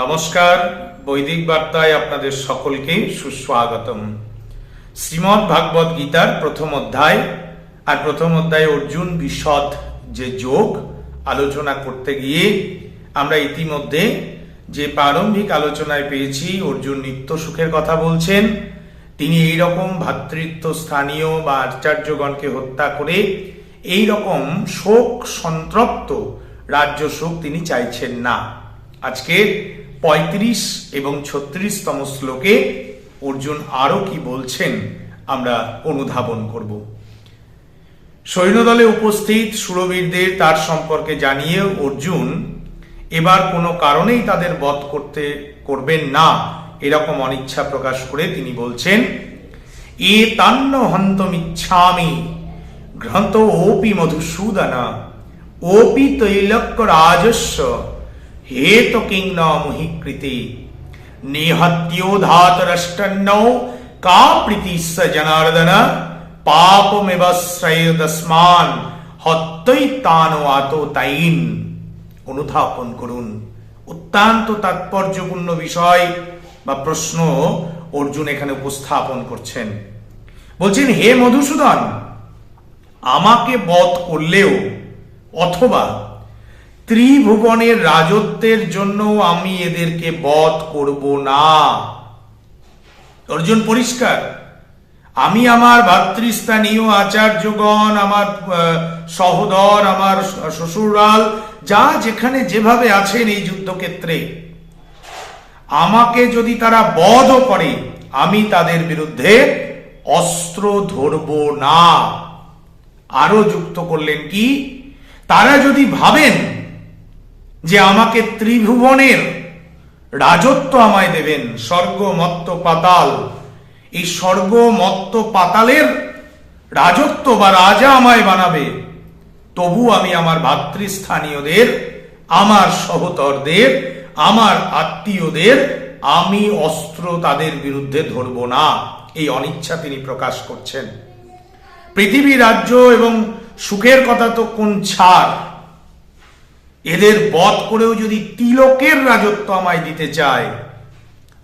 নমস্কার, বৈদিক বার্তায় আপনাদের সকলকে সুস্বাগতম। শ্রীমদ্ ভাগবত গীতার প্রথম অধ্যায় আর প্রথম অধ্যায়ে অর্জুন বিশদ যে যোগ আলোচনা করতে গিয়ে আমরা ইতিমধ্যে যে প্রারম্ভিক আলোচনায় পেয়েছি, অর্জুন নিত্য সুখের কথা বলছেন, তিনি এই রকম ভাতৃত্ব স্থানীয় বা আচার্যগণকে হত্যা করে এই রকম শোক সন্ত্রপ্ত রাজ্য শোক তিনি চাইছেন না। আজকের ৩৫ এবং ছত্রিশতম শ্লোকে অর্জুন আরও কি বলছেন আমরা অনুধাবন করব। সৈন্যদলে উপস্থিত সুরবীরদের তার সম্পর্কে জানিয়ে অর্জুন, এবার কোনো কারণেই তাদের বধ করতে করবেন না, এরকম অনিচ্ছা প্রকাশ করে তিনি বলছেন, এ তান্ন হন্তমিচ্ছামি, ঘ্রন্ত ওপি মধুসূদনা, ওপি তৈলক্য রাজস্ব হেত কিং ন মুহিকৃতি নিহত্যোধাতরষ্টন্নৌ কা প্রীতিস্ස জনার্দন পাপমেবশ্রয়দস্মান হত্যৈতানো আতো তাইন অনুধাবন করুন অত্যন্ত তাৎপর্যপূর্ণ বিষয় বা প্রশ্ন অর্জুন এখানে উপস্থাপন করছেন বলছেন হে মধুসূদন আমাকে বধ করলেও অথবা ত্রিভুবনের রাজত্বের জন্য আমি এদেরকে বধ করব না। অর্জুন, পরিষ্কার। আমি আমার ভাতৃস্থানীয় আচার্যগণ, আমার সহোদর, আমার শ্বশুরাল যা যেখানে যেভাবে আছেন এই যুদ্ধক্ষেত্রে, আমাকে যদি তারা বধও করে, আমি তাদের বিরুদ্ধে অস্ত্র ধরব না। আরও যুক্ত করলেন কি? তারা যদি ভাবেন যে আমাকে ত্রিভুবনের রাজত্ব আমায় দেবেন স্বর্গ মত্ত পাতাল। এই স্বর্গ মত্ত পাতালের রাজত্ব বা রাজা আমায় বানাবে, তবু আমি আমার ভাতৃস্থানীয়দের, আমার সহতরদের আমার আত্মীয়দের, আমি অস্ত্র তাদের বিরুদ্ধে ধরব না, এই অনিচ্ছা তিনি প্রকাশ করছেন। পৃথিবী রাজ্য এবং সুখের কথা তো কোন ছাড়? এদের বধ করেও যদি তিলকের রাজত্ব আমায় দিতে চায়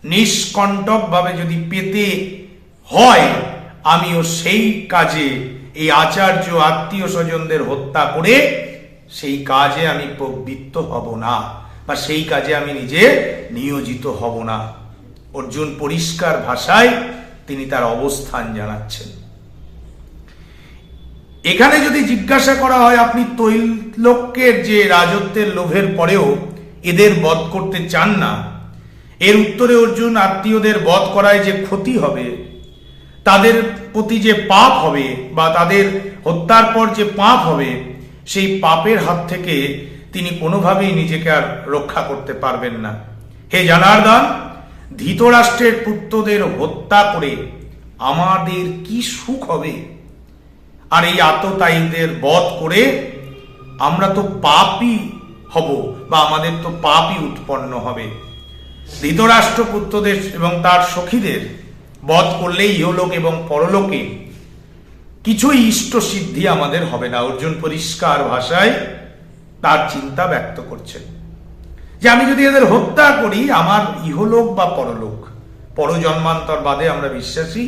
নিষ্কণ্টক ভাবে যদি পেতে হয়, আমিও সেই কাজে, এই আচার্য আত্মীয় স্বজনদের হত্যা করে সেই কাজে আমি প্রবৃত্ত হব না, বা সেই কাজে আমি নিজে নিয়োজিত হব না। অর্জুন পরিষ্কার ভাষায় তিনি তার অবস্থান জানাচ্ছেন। এখানে যদি জিজ্ঞাসা করা হয় আপনি তৈলক্যের যে রাজত্বের লোভের পরেও এদের বধ করতে চান না, এর উত্তরে অর্জুন আত্মীয়দের বধ করায় যে ক্ষতি হবে, তাদের প্রতি যে পাপ হবে বা তাদের হত্যার পর যে পাপ হবে, সেই পাপের হাত থেকে তিনি কোনোভাবেই নিজেকে আর রক্ষা করতে পারবেন না। হে জানার্দন, ধৃতরাষ্ট্রের পুত্রদের হত্যা করে আমাদের কি সুখ হবে? আর এই আততায়ীদের বধ করে আমরা তো পাপই হব বা আমাদের তো পাপই উৎপন্ন হবে। ধৃতরাষ্ট্র পুত্রদের এবং তার সখীদের বধ করলে ইহলোক এবং পরলোকে কিছুই ইষ্ট সিদ্ধি আমাদের হবে না। অর্জুন পরিষ্কার ভাষায় তার চিন্তা ব্যক্ত করছেন যে আমি যদি এদের হত্যা করি, আমার ইহলোক বা পরলোক, পরজন্মান্তর বাদে আমরা বিশ্বাসী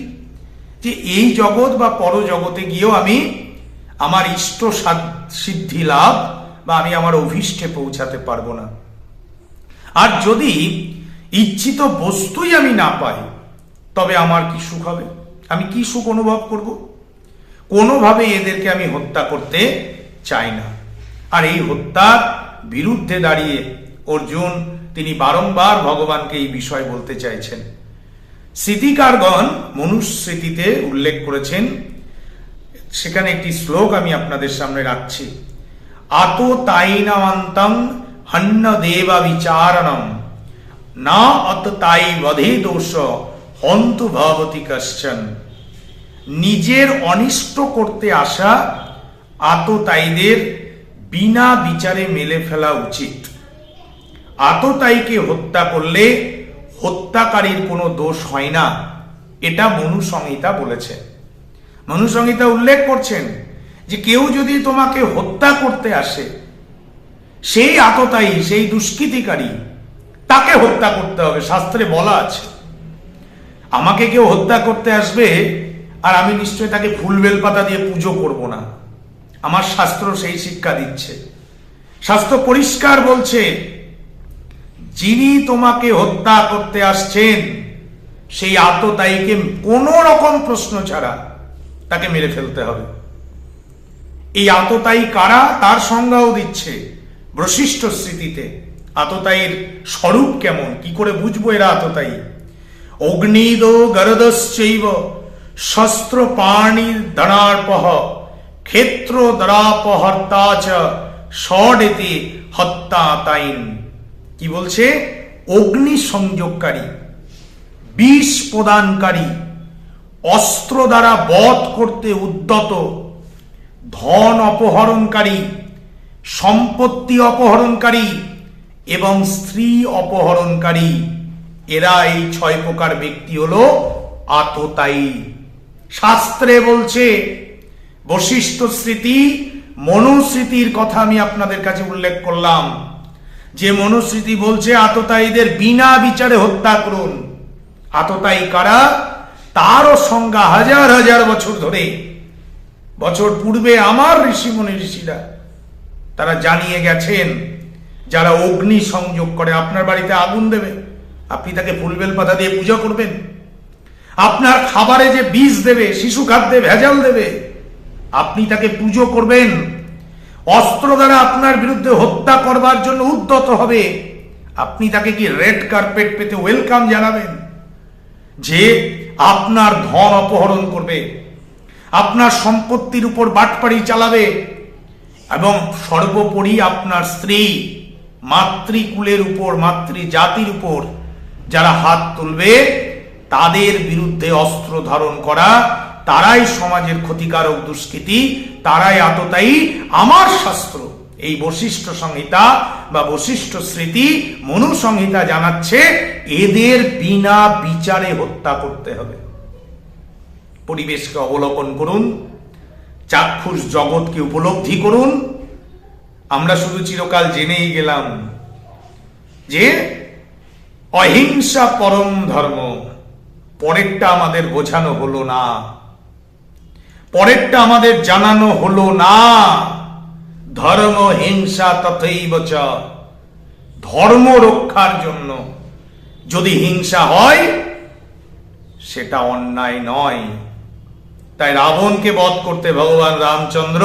যে এই জগৎ বা পরজগতে গিয়েও আমি আমার ইষ্ট সিদ্ধি লাভ বা আমি আমার অভীষ্টে পৌঁছাতে পারব না। আর যদি ইচ্ছিত বস্তুই আমি না পাই, তবে আমার কি সুখ হবে? আমি কি সুখ অনুভব করব? কোনোভাবে এদেরকে আমি হত্যা করতে চাই না। আর এই হত্যার বিরুদ্ধে দাঁড়িয়ে অর্জুন, তিনি বারংবার ভগবানকে এই বিষয় বলতে চাইছেন। স্মৃতিকারগণ মনুস্মৃতিতে উল্লেখ করেছেন, সেখানে একটি শ্লোক আমি আপনাদের সামনে রাখছি। আতো তাইনামান্তং হন্য দেবা বিচারণম। না অত তাই বধে দোষ হন্তু ভবতি কশ্চন। নিজের অনিষ্ট করতে আসা আততায়ীদের বিনা বিচারে মেলে ফেলা উচিত। আততায়ীকে হত্যা করলে হত্যাকারীর কোনো দোষ হয় না। এটা মনু সংহিতা বলেছে। মনু সংহিতা উল্লেখ করছেন যে কেউ যদি তোমাকে হত্যা করতে আসে, সেই আততায়ী, সেই দুষ্কৃতিকারী, তাকে হত্যা করতে হবে, শাস্ত্রে বলা আছে। আমাকে কেউ হত্যা করতে আসবে আর আমি নিশ্চয় তাকে ফুল বেলপাতা দিয়ে পুজো করব না। আমার শাস্ত্র সেই শিক্ষা দিচ্ছে। শাস্ত্র পরিষ্কার বলছে যিনি তোমাকে হত্যা করতে আসছেন, সেই আততায়ীকে কোনো রকম প্রশ্ন ছাড়া তাকে মেরে ফেলতে হবে। এই আততায়ী কারা? তার সংজ্ঞাও দিচ্ছে বৈশিষ্ট্য স্মৃতিতে। আততায়ীর স্বরূপ কেমন? কি করে বুঝব এরা আততায়ী অগ্নিদ গরদশ্চৈব শস্ত্র পাণির দনার্পহ ক্ষেত্র দরাপহর্তা চ ষডেতে হত্যা তাইন কি বলছে? অগ্নি সংযোগকারী বিষ প্রদানকারী, অস্ত্র দ্বারা বধ করতে উদ্যত, ধন অপহরণকারী, সম্পত্তি অপহরণকারী এবং স্ত্রী অপহরণকারী। এরা এই ছয় প্রকার ব্যক্তি হল আততায়ী। শাস্ত্রে বলছে, বশিষ্ঠ স্মৃতি মনুস্মৃতির কথা আমি আপনাদের কাছে উল্লেখ করলাম। যে মনুস্মৃতি বলছে, আততায়ীদের বিনা বিচারে হত্যা করুন। আততায়ী কারা? তারও সংজ্ঞা হাজার হাজার বছর ধরে। বছর পূর্বে আমার ঋষিমণি ঋষিরা তারা জানিয়ে গেছেন, যারা অগ্নি সংযোগ করে, আপনার বাড়িতে আগুন দেবে। আপনি তাকে ফুলবেল পাতা দিয়ে পূজা করবেন। আপনার খাবারে যে বীজ দেবে, শিশু খাদ্যে ভেজাল দেবে, আপনি তাকে পুজো করবেন। অস্ত্র দ্বারা আপনার বিরুদ্ধে হত্যা করবার জন্য উদ্যত হবে। আপনি তাকে কি রেড কার্পেট পেতে ওয়েলকাম জানাবেন? যে আপনার ধন অপহরণ করবে, আপনার সম্পত্তির উপর বাটপাড়ি চালাবে, এবং সর্বোপরি আপনার স্ত্রী মাতৃকুলের উপর মাতৃ জাতির উপর যারা হাত তুলবে, তাদের বিরুদ্ধে অস্ত্র ধারণ করা তারাই সমাজের ক্ষতিকারক দুষ্কৃতি, তারাই আততায়ী। আমার শাস্ত্র, এই বশিষ্ঠ সংহিতা বা বশিষ্ঠ স্মৃতি মনু সংহিতা জানাচ্ছে, এদের বিনা বিচারে হত্যা করতে হবে। পরিবেশকে অবলোকন করুন, চাক্ষুষ জগৎকে উপলব্ধি করুন। আমরা শুধু চিরকাল জেনেই গেলাম যে অহিংসা পরম ধর্ম, পরেরটা আমাদের বোঝানো হলো না। পরেরটা আমাদের জানানো হলো না। ধর্ম, হিংসা তথৈব ধর্ম রক্ষার জন্য যদি হিংসা হয়, সেটা অন্যায় নয়। তাই রাবণকে বধ করতে ভগবান রামচন্দ্র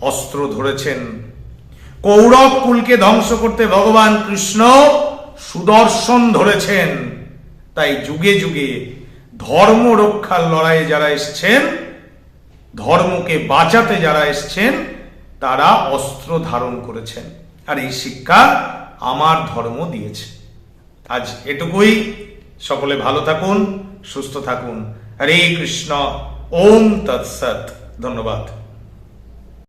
অস্ত্র ধরেছেন। কৌরব কুলকে ধ্বংস করতে ভগবান কৃষ্ণ সুদর্শন ধরেছেন। তাই যুগে যুগে ধর্ম রক্ষার লড়াইয়ে যারা এসছেন ধর্মকে বাঁচাতে যারা এসছেন, তারা অস্ত্র ধারণ করেছেন। আর এই শিক্ষা আমার ধর্ম দিয়েছে। আজ এটুকুই। সকলে ভালো থাকুন, সুস্থ থাকুন। হরে কৃষ্ণ, ওম তৎসৎ। ধন্যবাদ।